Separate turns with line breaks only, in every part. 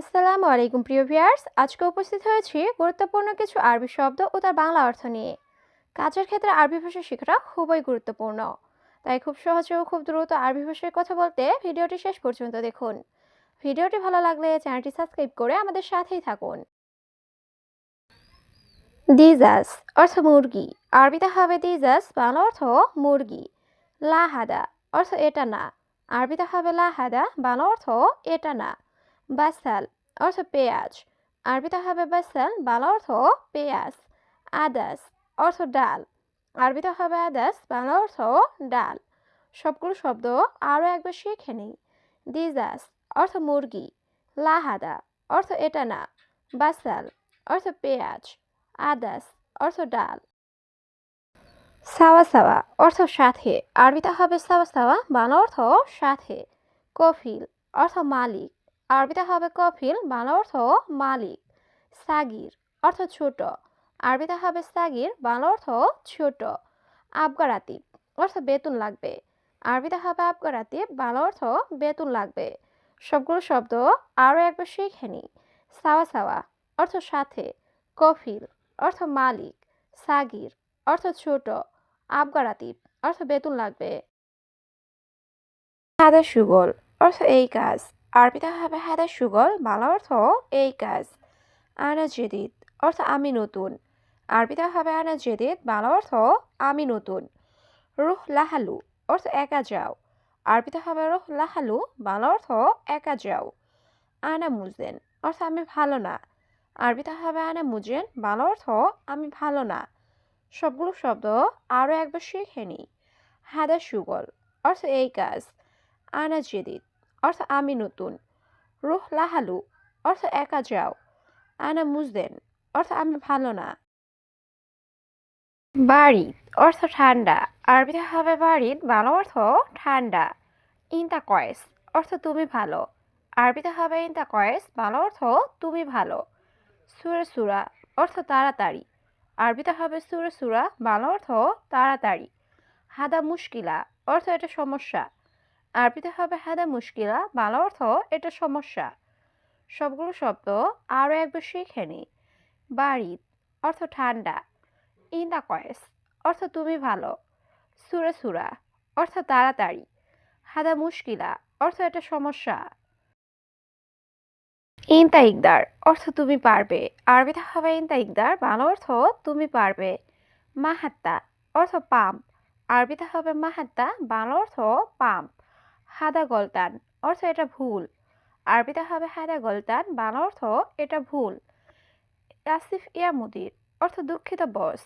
আসসালামু আলাইকুম, প্রিয় ভিয়ার্স আজকে উপস্থিত হয়েছি গুরুত্বপূর্ণ কিছু আরবি শব্দ ও তার বাংলা অর্থ নিয়ে। কাজের ক্ষেত্রে আরবি ভাষা শেখাটা খুবই গুরুত্বপূর্ণ। তাই খুব সহজে ও খুব দ্রুত আরবি ভাষায় কথা বলতে ভিডিওটি শেষ পর্যন্ত দেখুন। ভিডিওটি ভালো লাগলে চ্যানেলটি সাবস্ক্রাইব করে আমাদের সাথেই থাকুন। দিজাস অর্থ মুরগি। আরবিতে হবে দিজাস, বাংলা অর্থ মুরগি। লাহাদা অর্থ এটা না আরবিতে হবে লাহাদা, বাংলা অর্থ এটা না বাসাল অর্থ পেঁয়াজ। আরবিতে হবে বাসাল বাংলা অর্থ পেঁয়াজ। আদাস, অর্থ ডাল। আরবিতে হবে আদাস, বাংলা অর্থ ডাল। সবগুলো শব্দ আরও একবার শিখে নিই। দিজাস অর্থ মুরগি। লাহাদা, অর্থ এটা না। বাসাল অর্থ পেঁয়াজ। আদাস, অর্থ ডাল। সাওয়া সাওয়া, অর্থ সাথে। আরবিতে হবে সাওয়া সাওয়া, বাংলা অর্থ সাথে। কফিল, অর্থ মালিক। আরবিতে হবে কফিল, বাংলা অর্থ মালিক, সাগির অর্থ ছোট। আরবিতে হবে সাগির, বাংলা অর্থ ছোট। আবগারাতিব অর্থ বেতন লাগবে। আরবিতে হবে আবগারাতিব বাংলা অর্থ বেতন লাগবে। সবগুলো শব্দ আরও একবার শিখে নিই। সাওয়া সাওয়া অর্থ সাথে, কফিল অর্থ মালিক, সাগির অর্থ ছোট। আবগারাতিব অর্থ বেতন লাগবে। হাদা সুগল অর্থ এই কাজ। আরবিতে হবে হাদা সুগল, বাংলা অর্থ এই কাজ। আনা জেদিদ, অর্থ আমি নতুন। আরবিতে হবে আনা জেদিদ, বাংলা অর্থ আমি নতুন। রুহ লাহালু, অর্থ একা যাও। আরবিতে হবে রুহ লাহালু, বাংলা অর্থ একা যাও। আনা মুজেন, অর্থ আমি ভালো না। আরবিতে হবে আনা মুজেন, বাংলা অর্থ আমি ভালো না। সবগুলো শব্দ আরও একবার শিখে নিই। হাদা সুগল, অর্থ এই কাজ। আনা জেদিদ অর্থ আমি নতুন। রুহ লাহালু অর্থ একা যাও। আনা মুজদেন অর্থ আমি ভালো না। বাড়ি অর্থ ঠান্ডা। আরবিতে হবে বাড়ির ভালো অর্থ ঠান্ডা। ইনতা কয়েস, অর্থ তুমি ভালো। আরবিতে হবে ইনতা কয়েস ভালো অর্থ তুমি ভালো। সুরে সুরা, অর্থ তাড়াতাড়ি। আরবিতে হবে সুরে সুরা ভালো অর্থ তাড়াতাড়ি। হাদা মুশকিলা, অর্থ এটা সমস্যা। আরবিতে হবে হাদা মুশকিলা, বাংলা অর্থ এটা সমস্যা। সবগুলো শব্দ আরও একবার শিখে নি বাড়ি, অর্থ ঠান্ডা। ইন্দা কয়েস অর্থ তুমি ভালো। সুরে সুরা, অর্থ তাড়াতাড়ি। হাদা মুশকিলা, অর্থ এটা সমস্যা। ইনতা ইকদার, অর্থ তুমি পারবে। আরবিতে হবে ইনতা ইকদার, বাংলা অর্থ তুমি পারবে। মাহাত্তা, অর্থ পাম্প। আরবিতে হবে মাহাত্তা, বাংলা অর্থ পাম্প। হাদা গলতান, অর্থ এটা ভুল। আরবিতে হবে হাদা গলতান, বাংলা অর্থ এটা ভুল। আসিফ ইয়া মুদির, অর্থ দুঃখিত বস।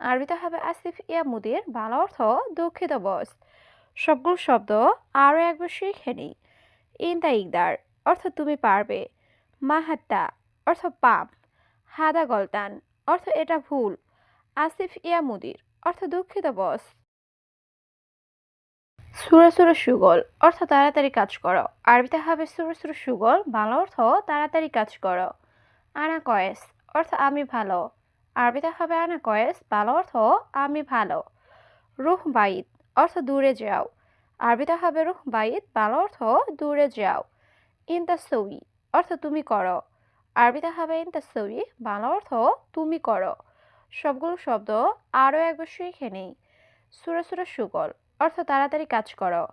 আরবিতে হবে আসিফ ইয়া মুদির, বাংলা অর্থ দুঃখিত বস। সবগুলো শব্দ আরও একবার শিখে নিই। ইনতা ইকদার, অর্থ তুমি পারবে। মাহাত্তা, অর্থ পাপ। হাদা গলতান, অর্থ এটা ভুল। আসিফ ইয়া মুদির, অর্থ দুঃখিত বস। সুরে সুরে সুগল, অর্থ তাড়াতাড়ি কাজ করো। আরবিতে হবে সুরে সুরে সুগল, বাংলা অর্থ তাড়াতাড়ি কাজ করো। আনা কয়েস অর্থ আমি ভালো। আরবিতে হবে আনা কয়েস বাংলা অর্থ আমি ভালো। রুহ বাইত, অর্থ দূরে যাও। আরবিতে হবে রুহ বাইত, বাংলা অর্থ দূরে যাও। ইনতা সউই অর্থ তুমি করো। আরবিতে হবে ইনতা সউই বাংলা অর্থ তুমি করো। সবগুলো শব্দ আরও একবার শিখে নেই। সুরে সুরে সুগল অর্থ তাড়াতাড়ি কাজ করো।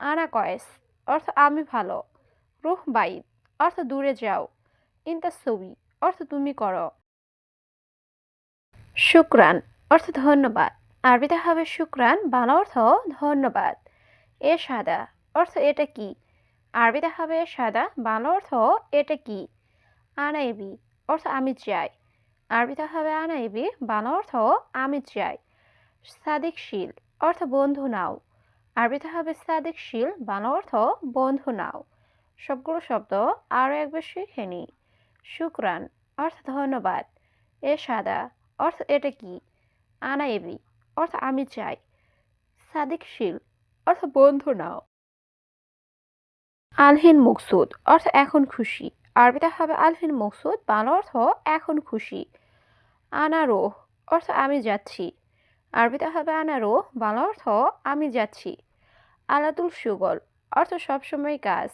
আনা কয়েস অর্থ আমি ভালো। রুহ বাইদ অর্থ দূরে যাও। ইনতা সবি অর্থ তুমি করো। শুক্রান অর্থ ধন্যবাদ। আরবিতে হবে শুক্রান, বাংলা অর্থ ধন্যবাদ। এ সাদা, অর্থ এটা কি? আরবিতে হবে সাদা, বাংলা অর্থ এটা কি? আনাইবি অর্থ আমি চাই। আরবিতে হবে আনাইবি বাংলা অর্থ আমি চাই। সাদিকশীল অর্থ বন্ধু নাও। আরবিতে হবে সাদিকশীল বাংলা অর্থ বন্ধু নাও। সবগুলো শব্দ আরও একবার শিখে নিই শুক্রান অর্থ ধন্যবাদ। এ সাদা, অর্থ এটা কি? আনাইবি, অর্থ আমি চাই। সাদিকশীল অর্থ বন্ধু নাও। আলহিন মুকসুদ, অর্থ এখন খুশি। আরবিতে হবে আলহিন মুকসুদ, বাংলা অর্থ এখন খুশি। আনারোহ, অর্থ আমি যাচ্ছি। আরবিতে হবে আনারো, বাংলা অর্থ আমি যাচ্ছি। আলাদুল সুগল, অর্থ সবসময় কাজ।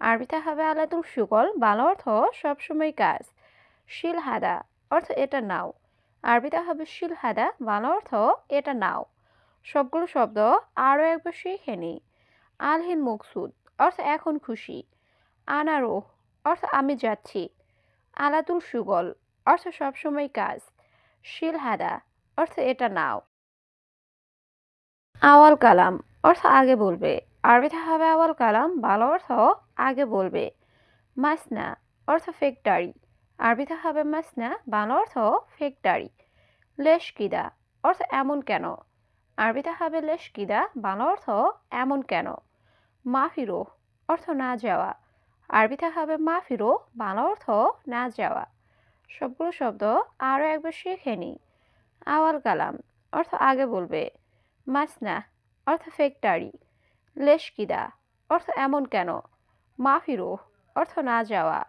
আরবিতে হবে আলাতুল সুগল, বাংলা অর্থ সবসময় কাজ। শিল হাদা অর্থ এটা নাও। আরবিতে হবে শিল হাদা বাংলা অর্থ এটা নাও। সবগুলো শব্দ আরও একবার শিখে নিই। আলহিন মকসুদ, অর্থ এখন খুশি। আনারো, অর্থ আমি যাচ্ছি। আলাতুল সুগল, অর্থ সবসময় কাজ। শিল হাদা অর্থ এটা নাও। আওয়াল কালাম অর্থ আগে বলবে। আরবিতে হবে আওয়াল কালাম, ভালো অর্থ আগে বলবে। মাসনা অর্থ ফ্যাক্টরি। আরবিতে হবে মাসনা, ভালো অর্থ ফ্যাক্টরি। লেশকিদা অর্থ এমন কেন? আরবিতে হবে লেশকিদা, ভালো অর্থ এমন কেন? মাফিরো অর্থ না যাওয়া। আরবিতে হবে মাফিরো, ভালো অর্থ না যাওয়া। সবগুলো শব্দ আরও একবার শিখে নিই। আওয়াল কালাম অর্থ আগে বলবে। মাসনা, অর্থ ফ্যাক্টরি, লেশকিদা, অর্থ এমন কেন? মাফিরো অর্থ না যাওয়া।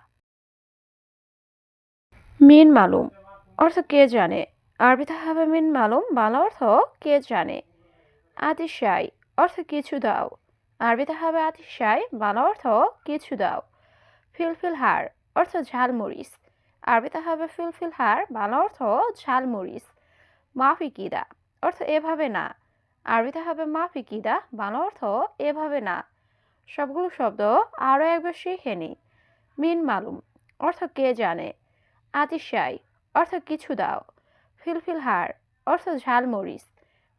মিন মালুম, অর্থ কে জানে? আরবিতে হবে মিন মালুম, বাংলা অর্থ কে জানে? আতিশাই, অর্থ কিছু দাও। আরবিতে হবে আতিশাই, বাংলা অর্থ কিছু দাও। ফিলফিল হার, অর্থ ঝালমরিচ। আরবিতে হবে ফিলফিল হার, বাংলা অর্থ ঝালমরিচ। মাফিকিদা অর্থ এভাবে না। আরবিতে হবে মাফিকিদা বাংলা অর্থ এভাবে না। সবগুলো শব্দ আরও একবার শিখে নিই মিন মালুম, অর্থ কে জানে? আতিশাই, অর্থ কিছু দাও। ফিলফিল হার অর্থ ঝালমরিচ।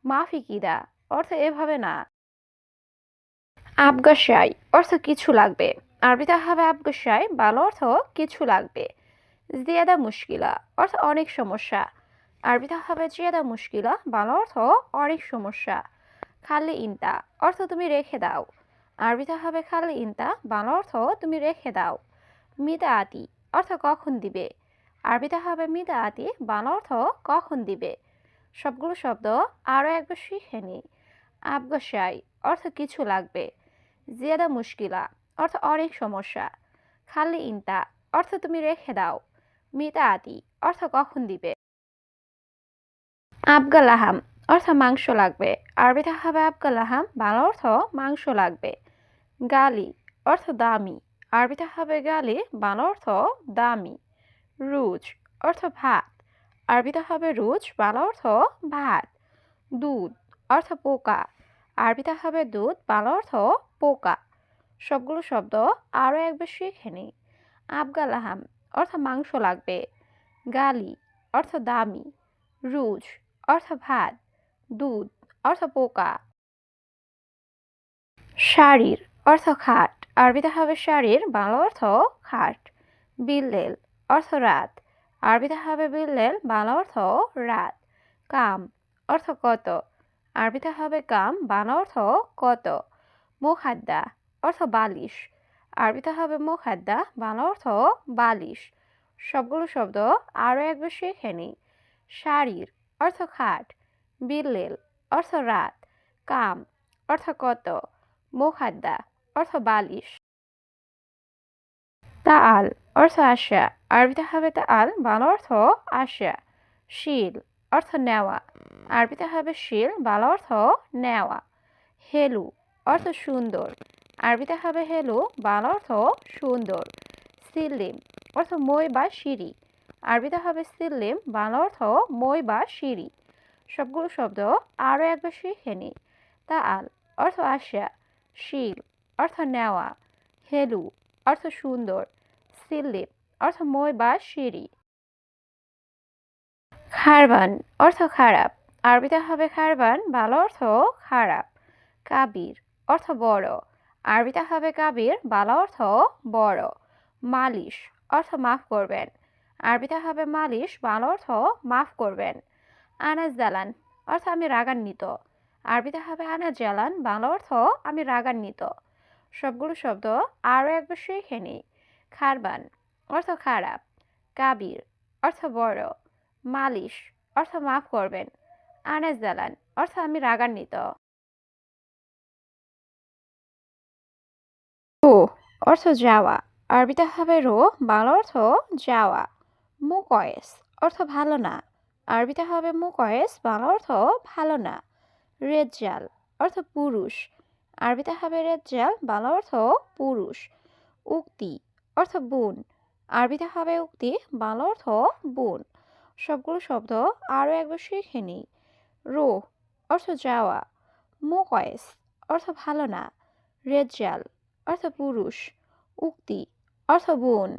মাফিকিদা অর্থ এভাবে না। আবগাশাই, অর্থ কিছু লাগবে। আরবিতে হবে আবগাশাই ভালো অর্থ কিছু লাগবে। জিয়াদা মুশকিলা, অর্থ অনেক সমস্যা। আরবিতে হবে জিয়াদা মুশকিলা ভালো অর্থ অনেক সমস্যা। খালি ইনতা, অর্থ তুমি রেখে দাও। আরবিতে হবে খালি ইনতা, বাংলা অর্থ তুমি রেখে দাও। মিতা আতি অর্থ কখন দিবে? আরবিতে হবে মিতা আতি বাংলা অর্থ কখন দিবে? সবগুলো শব্দ আরও একবার শিখে নিই আবগাশাই, অর্থ কিছু লাগবে। জিয়াদা মুশকিলা, অর্থ অনেক সমস্যা। খালি ইনতা, অর্থ তুমি রেখে দাও। মিতা আতি অর্থ কখন দিবে? আবগালাহাম অর্থ মাংস লাগবে। আরবিতে হবে আবগালাহাম বাংলা অর্থ মাংস লাগবে। গালি, অর্থ দামি। আরবিতে হবে গালি, বাংলা অর্থ দামি। রুজ, অর্থ ভাত। আরবিতে হবে রুজ, বাংলা অর্থ ভাত। দুধ, অর্থ পোকা। আরবিতে হবে দুধ, বাংলা অর্থ পোকা। সবগুলো শব্দ আরও একবার শিখে নিই। আবগালাহাম অর্থ মাংস লাগবে। গালি, অর্থ দামি। রুজ অর্থ ভাত, দুধ অর্থ পোকা। শাড়ির অর্থ খাট, আরবিতে হবে শাড়ির, বাংলা অর্থ খাট। বিল্লেল অর্থ রাত, আরবিতে হবে বিল্লেল, বাংলা অর্থ রাত। কাম অর্থ কত, আরবিতে হবে কাম, বাংলা অর্থ কত। মুখাদ্দা অর্থ বালিশ, আরবিতে হবে মুখাদ্দা, বাংলা অর্থ বালিশ। সবগুলো শব্দ আরও একবার শিখে নিই। শাড়ির অর্থ খাট, বিল্লেল, অর্থ রাত, কাম, অর্থ কত, মুখাদ্দা, অর্থ বালিশ। তাল অর্থ আশা, আরবিতে হবে তাল বাংলা অর্থ আশা। শিল, অর্থ নেওয়া, আরবিতে হবে শিল, বাংলা অর্থ নেওয়া। হেলু, অর্থ সুন্দর, আরবিতে হবে হেলু, বাংলা অর্থ সুন্দর। সিল্লিম, অর্থ মই বা সিঁড়ি আরবিতে হবে সিল্লিম, বাংলা অর্থ মই বা সিঁড়ি। সবগুলো শব্দ আরও একবার শিখে নিই তা আল, অর্থ আশা শিল, অর্থ নেওয়া। হেলু, অর্থ সুন্দর। সিল্লিম, অর্থ মই বা সিঁড়ি। খারবান, অর্থ খারাপ। আরবিতে হবে খারবান ভালো অর্থ খারাপ। কাবির, অর্থ বড়। আরবিতে হবে কাবির ভালো অর্থ বড়। মালিশ, অর্থ মাফ করবেন। আরবিতে হবে মালিশ ভালো অর্থ মাফ করবেন। আনাজ জালান অর্থ আমি রাগান্বিত। আরবিতে হবে আনাজ জালান বাংলা অর্থ আমি রাগান্বিত। সবগুলো শব্দ আরও একবার শিখে নিই। খারবান, অর্থ খারাপ। কাবির, অর্থ বড়। মালিশ, অর্থ মাফ করবেন। আনাজ জালান অর্থ আমি রাগান্বিত। অর্থ যাওয়া। আরবিতে হবে রো, বাংলা অর্থ যাওয়া। মুকয়েস অর্থ ভালো না। আরবিতে হবে মুকয়েস, বাংলা অর্থ ভালো না। রেজ্জাল অর্থ পুরুষ। আরবিতে হবে রেজ্জাল, বাংলা অর্থ পুরুষ। উক্তি অর্থ বোন। আরবিতে হবে উক্তি, বাংলা অর্থ বোন। সবগুলো শব্দ আরও একবার শিখে নিই। রোহ অর্থ যাওয়া। মোকয়েস অর্থ ভালো না। রেজ্জাল অর্থ পুরুষ। উক্তি অর্থ বোন।